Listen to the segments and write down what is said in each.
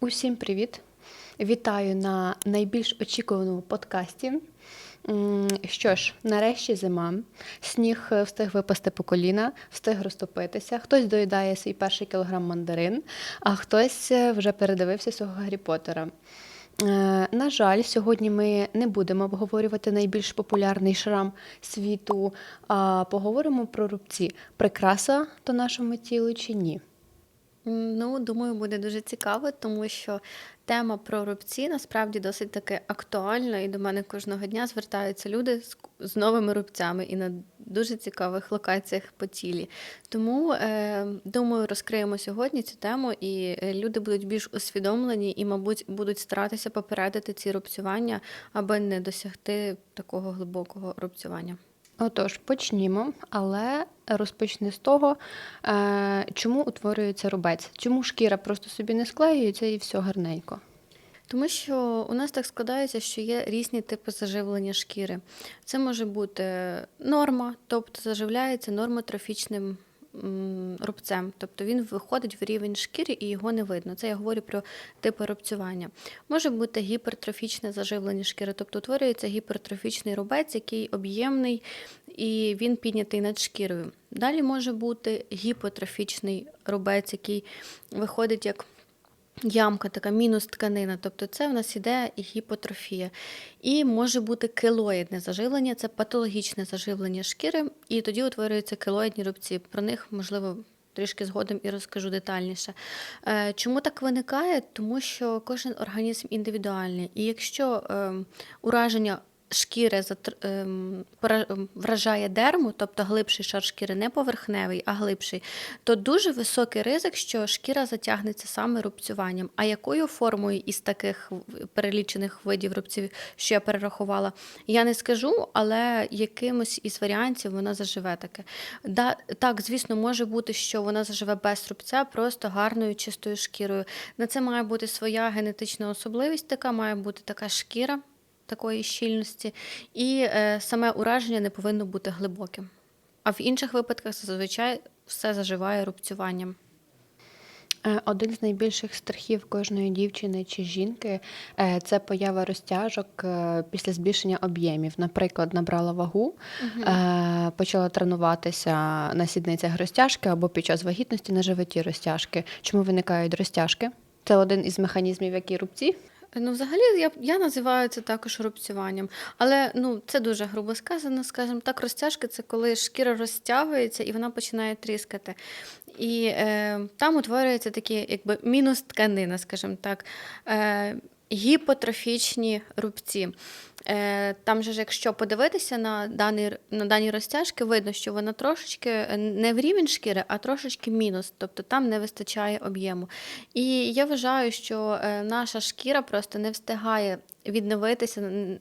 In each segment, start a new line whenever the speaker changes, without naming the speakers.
Усім привіт! Вітаю на найбільш очікуваному подкасті. Що ж, нарешті зима. Сніг е, встиг випасти по коліна, встиг розтопитися. Хтось доїдає свій перший кілограм мандарин, а хтось е, вже передивився свого Гаррі Поттера. Е, На жаль, сьогодні ми не будемо обговорювати найбільш популярний шрам світу, а поговоримо про рубці. Прикраса то нашому тілу чи ні?
Ну, думаю, буде дуже цікаво, тому що тема про рубці насправді досить таки актуальна, і до мене кожного дня звертаються люди з, з новими рубцями і на дуже цікавих локаціях по тілі. Тому е, думаю, розкриємо сьогодні цю тему, і е, люди будуть більш усвідомлені і, мабуть, будуть старатися попередити ці рубцювання, аби не досягти такого глибокого рубцювання.
Отож, почнімо, але розпочни з того, е, чому утворюється рубець, чому шкіра просто собі не склеюється і все гарненько.
Тому що у нас так складається, що є різні типи заживлення шкіри. Це може бути норма, тобто заживляється нормотрофічним рубцем, тобто він виходить в рівень шкіри і його не видно. Це я говорю про типи рубцювання. Може бути гіпертрофічне заживлення шкіри, тобто утворюється гіпертрофічний рубець, який об'ємний і він піднятий над шкірою. Далі може бути гіпотрофічний рубець, який виходить як ямка, така мінус тканина. Тобто це в нас іде гіпотрофія. І може бути килоїдне заживлення, це патологічне заживлення шкіри, і тоді утворюються килоїдні рубці. Про них, можливо, трішки згодом і розкажу детальніше. Е, Чому так виникає? Тому що кожен організм індивідуальний. І якщо ем, ураження шкіри ем, ем, вражає дерму, тобто глибший шар шкіри, не поверхневий, а глибший, то дуже високий ризик, що шкіра затягнеться саме рубцюванням. А якою формою із таких перелічених видів рубців, що я перерахувала, я не скажу, але якимось із варіантів вона заживе таке. Да, так, звісно, може бути, що вона заживе без рубця, просто гарною чистою шкірою. На це має бути своя генетична особливість, така має бути така шкіра такої щільності, і е, саме ураження не повинно бути глибоким. А в інших випадках зазвичай все заживає рубцюванням.
Е, Один з найбільших страхів кожної дівчини чи жінки е, це поява розтяжок е, після збільшення об'ємів. Наприклад, набрала вагу, е, почала тренуватися на сідницях розтяжки або під час вагітності на животі розтяжки. Чому виникають розтяжки? Це один із механізмів, які рубці.
Ну, взагалі, я, я називаю це також рубцюванням. Але ну, це дуже грубо сказано, скажімо так, розтяжки це коли шкіра розтягується і вона починає тріскати. І е, там утворюється такі, якби мінус тканина, скажімо так. Е, Гіпотрофічні рубці. Е, Там же ж, якщо подивитися на дані, на дані розтяжки, видно, що вона трошечки е, не в рівень шкіри, а трошечки мінус, тобто там не вистачає об'єму. І я вважаю, що е, наша шкіра просто не встигає відновитися,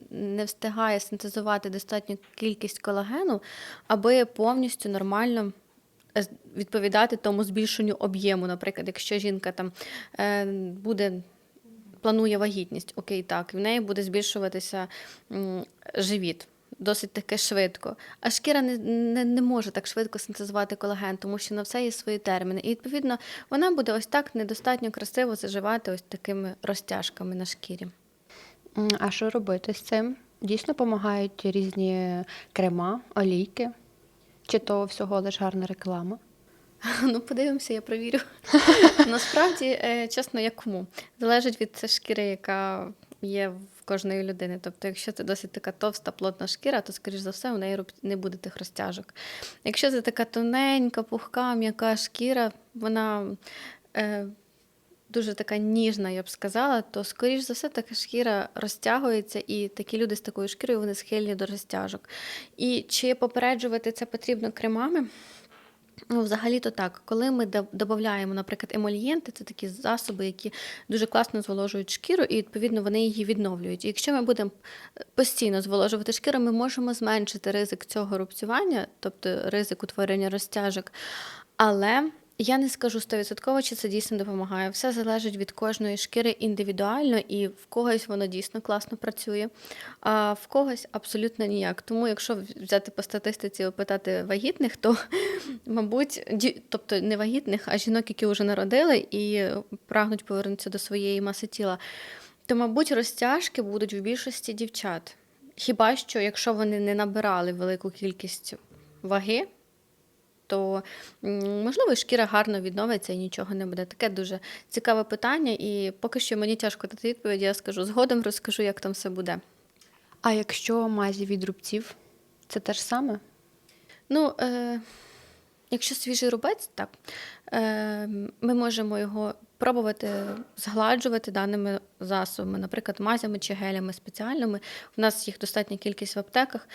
не встигає синтезувати достатню кількість колагену, аби повністю нормально відповідати тому збільшенню об'єму. Наприклад, якщо жінка там буде планує вагітність, окей, так, в неї буде збільшуватися живіт. Досить таки швидко. А шкіра не, не, не може так швидко синтезувати колаген, тому що на все є свої терміни. І відповідно вона буде ось так недостатньо красиво заживати ось такими розтяжками на шкірі.
А що робити з цим? Дійсно допомагають різні крема, олійки, чи то всього лише гарна реклама?
Ну, подивимося, я провірю. Насправді, е, чесно, як кому. Залежить від шкіри, яка є в кожної людини. Тобто, якщо це досить така товста, плотна шкіра, то, скоріш за все, у неї не буде тих розтяжок. Якщо це така тоненька, пухка, м'яка шкіра, вона. Е, Дуже така ніжна, я б сказала, то скоріш за все така шкіра розтягується, і такі люди з такою шкірою вони схильні до розтяжок. І чи попереджувати це потрібно кремами? Ну, взагалі-то так, коли ми до- додаємо, наприклад, емольєнти, це такі засоби, які дуже класно зволожують шкіру, і відповідно вони її відновлюють. І якщо ми будемо е, постійно зволожувати шкіру, ми можемо зменшити ризик цього рубцювання, тобто ризик утворення розтяжок. Але Я не скажу стовідсотково, чи це дійсно допомагає. Все залежить від кожної шкіри індивідуально, і в когось воно дійсно класно працює, а в когось абсолютно ніяк. Тому, якщо взяти по статистиці опитати вагітних, то, мабуть, тобто не вагітних, а жінок, які вже народили і прагнуть повернутися до своєї маси тіла, то, мабуть, розтяжки будуть в більшості дівчат. Хіба що, якщо вони не набирали велику кількість ваги, то можливо шкіра гарно відновиться і нічого не буде. Таке дуже цікаве питання, і поки що мені тяжко дати відповідь. Я скажу згодом, розкажу, як там все буде.
А якщо мазі від рубців, це те ж саме?
Ну, е, якщо свіжий рубець, так е, ми можемо його пробувати згладжувати даними засобами, наприклад, мазями чи гелями спеціальними. У нас їх достатня кількість в аптеках.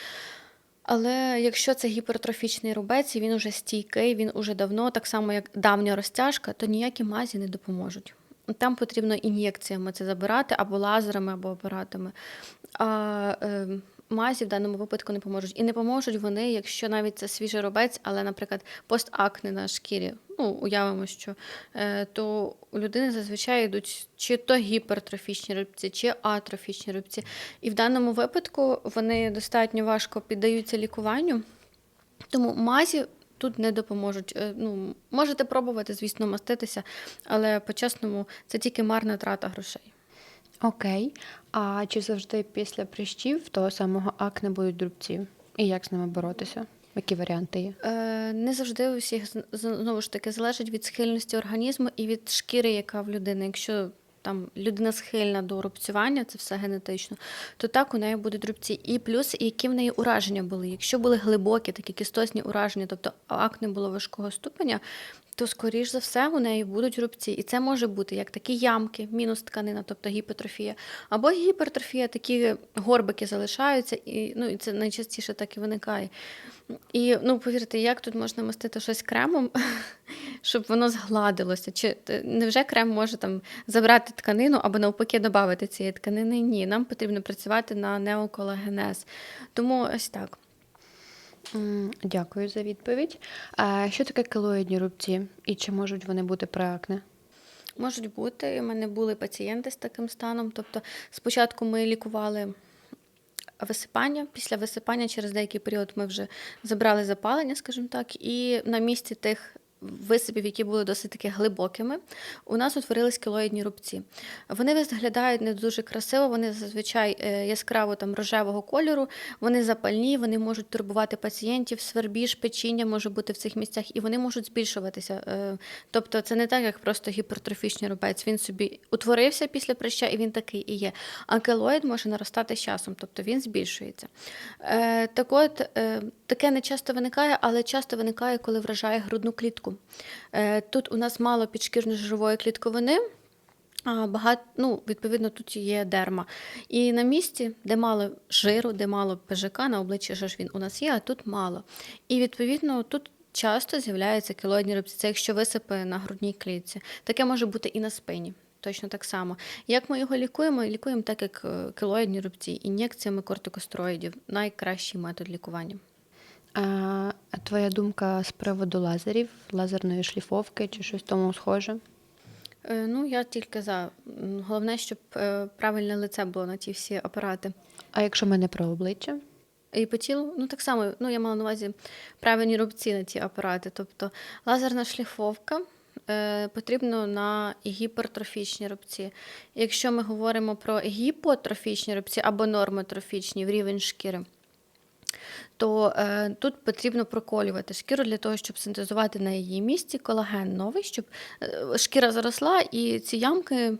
Але якщо це гіпертрофічний рубець, і він уже стійкий, він уже давно, так само як давня розтяжка, то ніякі мазі не допоможуть. Там потрібно ін'єкціями це забирати або лазерами, або апаратами. А е, мазі в даному випадку не поможуть. І не поможуть вони, якщо навіть це свіжий рубець, але, наприклад, постакне на шкірі. Ну, уявимо, що е, то у людини зазвичай йдуть чи то гіпертрофічні рубці, чи атрофічні рубці. І в даному випадку вони достатньо важко піддаються лікуванню. Тому мазі тут не допоможуть. Е, Ну, можете пробувати, звісно, маститися, але по-чесному це тільки марна трата грошей.
Окей. А чи завжди після прищів того самого акне будуть рубці? І як з ними боротися? Які варіанти є?
Е, Не завжди у всіх знову ж таки залежить від схильності організму і від шкіри, яка в людини. Якщо там людина схильна до рубцювання, це все генетично, то так у неї будуть рубці. І плюс, які в неї ураження були. Якщо були глибокі, такі кістосні ураження, тобто акне було важкого ступеня, то скоріш за все у неї будуть рубці. І це може бути як такі ямки, мінус тканина, тобто гіпотрофія, або гіпертрофія, такі горбики залишаються, і ну і це найчастіше так і виникає. І ну повірте, як тут можна мастити щось кремом, щоб воно згладилося? Чи е, невже крем може там забрати тканину або навпаки додати цієї тканини? Ні, нам потрібно працювати на неоколагенез. Тому ось так.
Дякую за відповідь. Що таке келоїдні рубці? І чи можуть вони бути при акне?
Можуть бути. У мене були пацієнти з таким станом. Тобто, спочатку ми лікували висипання. Після висипання через деякий період ми вже забрали запалення, скажімо так, і на місці тих. Висипів, які були досить таки глибокими, у нас утворились кілоїдні рубці. Вони виглядають не дуже красиво, вони зазвичай е, яскраво там рожевого кольору, вони запальні, вони можуть турбувати пацієнтів, свербіж, печіння може бути в цих місцях, і вони можуть збільшуватися. Е, Тобто це не так, як просто гіпертрофічний рубець. Він собі утворився після прища, і він такий і є. А келоїд може наростати з часом, тобто він збільшується. Е, Так от, таке не часто виникає, але часто виникає, коли вражає грудну клітку. Е, Тут у нас мало підшкірно-жирової клітковини. Багато, ну, відповідно, тут є дерма. І на місці, де мало жиру, де мало ПЖК, на обличчі ж він у нас є, а тут мало. І відповідно тут часто з'являються кілоїдні рубці. Це якщо висипи на грудній клітці. Таке може бути і на спині. Точно так само. Як ми його лікуємо? Лікуємо так, як е, кілоїдні рубці, ін'єкціями кортикостероїдів. Найкращий метод лікування.
А твоя думка з приводу лазерів, лазерної шліфовки чи щось тому схоже?
Е, Ну, я тільки за. Головне, щоб е, правильне лице було на ті всі апарати.
А якщо ми не про обличчя?
І по тілу, ну так само, ну я мала на увазі правильні рубці на ті апарати. Тобто лазерна шліфовка е, потрібно на гіпертрофічні рубці. Якщо ми говоримо про гіпотрофічні рубці або нормотрофічні в рівень шкіри, то е, тут потрібно проколювати шкіру для того, щоб синтезувати на її місці колаген новий, щоб е, шкіра заросла і ці ямки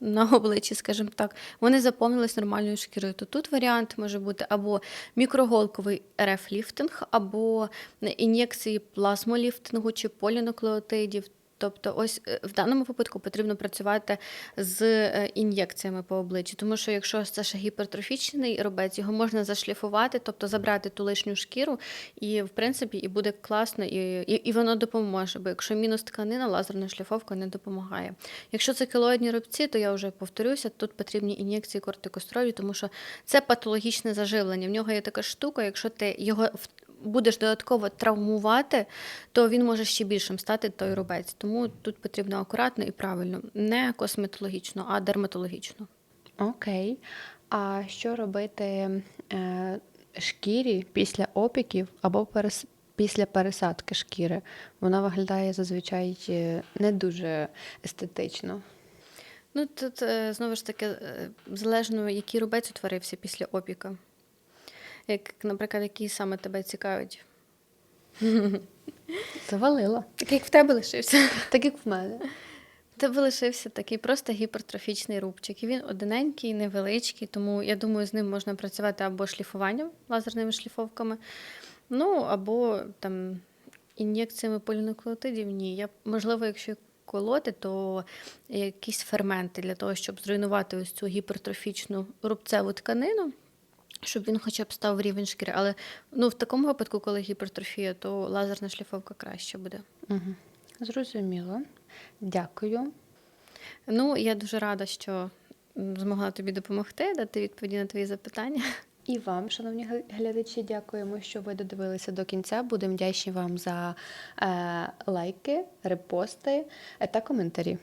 на обличчі, скажімо так, вони заповнились нормальною шкірою. То тут варіант може бути або мікроголковий РФ-ліфтинг, або ін'єкції плазмоліфтингу чи полінуклеотидів. Тобто, ось е, в даному випадку потрібно працювати з е, ін'єкціями по обличчю, тому що якщо це ще гіпертрофічний рубець, його можна зашліфувати, тобто забрати ту лишню шкіру, і в принципі і буде класно, і, і, і воно допоможе. Бо якщо мінус тканина, лазерна шліфовка не допомагає. Якщо це кілоїдні рубці, то я вже повторюся, тут потрібні ін'єкції кортикостеролю, тому що це патологічне заживлення. В нього є така штука, якщо ти його будеш додатково травмувати, то він може ще більшим стати той рубець. Тому тут потрібно акуратно і правильно, не косметологічно, а дерматологічно.
Окей. А що робити е, шкірі після опіків або перес... після пересадки шкіри? Вона виглядає зазвичай е, не дуже естетично.
Ну, тут е, знову ж таки е, залежно, який рубець утворився після опіка. Як, наприклад, який саме тебе цікавить.
Завалила.
Так як в тебе лишився.
Так як в мене.
В тебе лишився такий просто гіпертрофічний рубчик. І він одиненький, невеличкий, тому я думаю, з ним можна працювати або шліфуванням лазерними шліфовками, ну або там ін'єкціями полінуклеотидів. Ні. Я, можливо, якщо колоти, то якісь ферменти для того, щоб зруйнувати ось цю гіпертрофічну рубцеву тканину. Щоб він хоча б став в рівень шкіри. Але ну, в такому випадку, коли гіпертрофія, то лазерна шліфовка краще буде.
Угу. Зрозуміло. Дякую.
Ну, я дуже рада, що змогла тобі допомогти, дати відповіді на твої запитання.
І вам, шановні глядачі, дякуємо, що ви додивилися до кінця. Будемо вдячні вам за е, лайки, репости е, та коментарі.